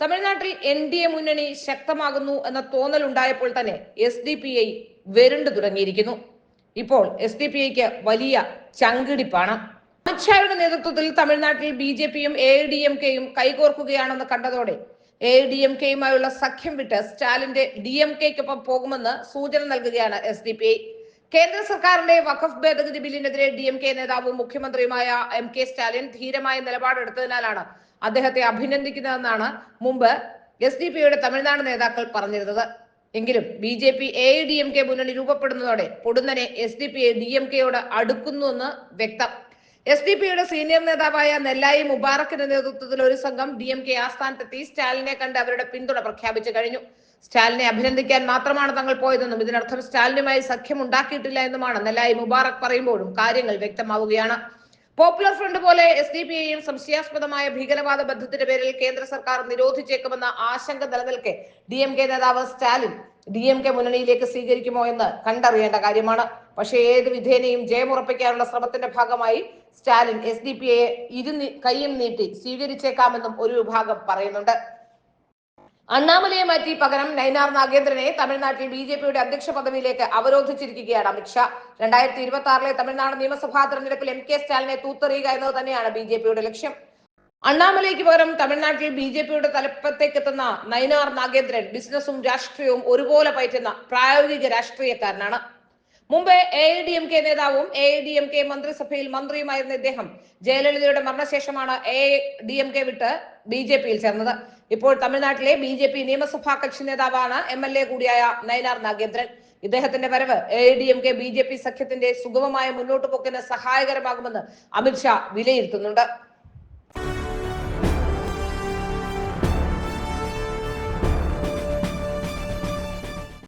തമിഴ്നാട്ടിൽ N D A മുന്നണി ശക്തമാകുന്നു എന്ന തോന്നൽ ഉണ്ടായപ്പോൾ തന്നെ എസ് ഡി പി ഐ വരണ്ടു തുടങ്ങിയിരിക്കുന്നു. ഇപ്പോൾ എസ് ഡി പി ഐക്ക് വലിയ ചങ്കിടിപ്പാണ്. അമിത്ഷായുടെ നേതൃത്വത്തിൽ തമിഴ്നാട്ടിൽ ബി ജെ പിയും എ ഡി എം കെയും കൈകോർക്കുകയാണെന്ന് കണ്ടതോടെ എ ഡി എം കെയുമായുള്ള സഖ്യം വിട്ട് സ്റ്റാലിന്റെ ഡി എം കെക്കൊപ്പം പോകുമെന്ന് സൂചന നൽകുകയാണ് എസ് ഡി പി ഐ. കേന്ദ്ര സർക്കാരിന്റെ വഖഫ് ഭേദഗതി ബില്ലിനെതിരെ ഡി എം കെ നേതാവും മുഖ്യമന്ത്രിയുമായ എം കെ സ്റ്റാലിൻ ധീരമായ നിലപാടെടുത്തതിനാലാണ് അദ്ദേഹത്തെ അഭിനന്ദിക്കുന്നതെന്നാണ് മുമ്പ് എസ് ഡി പിയുടെ തമിഴ്നാട് നേതാക്കൾ പറഞ്ഞിരുന്നത്. എങ്കിലും B J P A D M K മുന്നണി രൂപപ്പെടുന്നതോടെ പൊടുന്നനെ S D P D M കെയോട് അടുക്കുന്നുവെന്ന് വ്യക്തം. എസ് ഡി പിയുടെ സീനിയർ നേതാവായ നെല്ലായി മുബാറക്കിന്റെ നേതൃത്വത്തിൽ ഒരു സംഘം ഡി എം കെ ആസ്ഥാനത്തെത്തി സ്റ്റാലിനെ കണ്ട് അവരുടെ പിന്തുണ പ്രഖ്യാപിച്ചു കഴിഞ്ഞു. സ്റ്റാലിനെ അഭിനന്ദിക്കാൻ മാത്രമാണ് തങ്ങൾ പോയതെന്നും ഇതിനർത്ഥം സ്റ്റാലിനുമായി സഖ്യം ഉണ്ടാക്കിയിട്ടില്ല എന്നുമാണ് നെല്ലായി മുബാറക് പറയുമ്പോഴും കാര്യങ്ങൾ വ്യക്തമാവുകയാണ്. പോപ്പുലർ ഫ്രണ്ട് പോലെ എസ് ഡി പിയെയും സംശയാസ്പദമായ ഭീകരവാദ ബന്ധത്തിന്റെ പേരിൽ കേന്ദ്ര സർക്കാർ നിരോധിച്ചേക്കുമെന്ന ആശങ്ക നിലനിൽക്കെ ഡി എം കെ നേതാവ് സ്റ്റാലിൻ ഡി എം കെ മുന്നണിയിലേക്ക് സ്വീകരിക്കുമോ എന്ന് കണ്ടറിയേണ്ട കാര്യമാണ്. പക്ഷേ ഏത് വിധേനയും ജയമുറപ്പിക്കാനുള്ള ശ്രമത്തിന്റെ ഭാഗമായി Stalin S D P A ഇരു നി- കൈയും നീട്ടി സ്വീകരിച്ചേക്കാമെന്നും ഒരു വിഭാഗം പറയുന്നുണ്ട്. അണ്ണാമലയെ മാറ്റി പകരം നൈനാർ നാഗേന്ദ്രനെ തമിഴ്നാട്ടിൽ ബി ജെ പിയുടെ അധ്യക്ഷ പദവിയിലേക്ക് അവരോധിച്ചിരിക്കുകയാണ് അമിത്ഷാ രണ്ടായിരത്തി ഇരുപത്തി ആറിലെ തമിഴ്നാട് നിയമസഭാ തെരഞ്ഞെടുപ്പിൽ എം കെ സ്റ്റാലിനെ തൂത്തെറിയുക എന്നത് തന്നെയാണ് ബി ജെ പിയുടെ ലക്ഷ്യം. അണ്ണാമലയ്ക്ക് പകരം തമിഴ്നാട്ടിൽ ബി ജെ പിയുടെ തലപ്പത്തേക്ക് എത്തുന്ന നയനാർ നാഗേന്ദ്രൻ ബിസിനസ്സും രാഷ്ട്രീയവും ഒരുപോലെ പയറ്റുന്ന പ്രായോഗിക രാഷ്ട്രീയക്കാരനാണ്. മുമ്പ് A I D M K നേതാവും A I D M K മന്ത്രിസഭയിൽ മന്ത്രിയുമായിരുന്ന ഇദ്ദേഹം ജയലളിതയുടെ മരണശേഷമാണ് എ ഡി എം കെ വിട്ട് ബി ജെ പിയിൽ ചേർന്നത്. ഇപ്പോൾ തമിഴ്നാട്ടിലെ ബി ജെ പി നിയമസഭാ കക്ഷി നേതാവാണ് എം എൽ എ കൂടിയായ നയനാർ നാഗേന്ദ്രൻ. ഇദ്ദേഹത്തിന്റെ വരവ് A D M K B J P സഖ്യത്തിന്റെ സുഗമമായ മുന്നോട്ടുപോക്കിന് സഹായകരമാകുമെന്ന് അമിത്ഷാ വിലയിരുത്തുന്നുണ്ട്.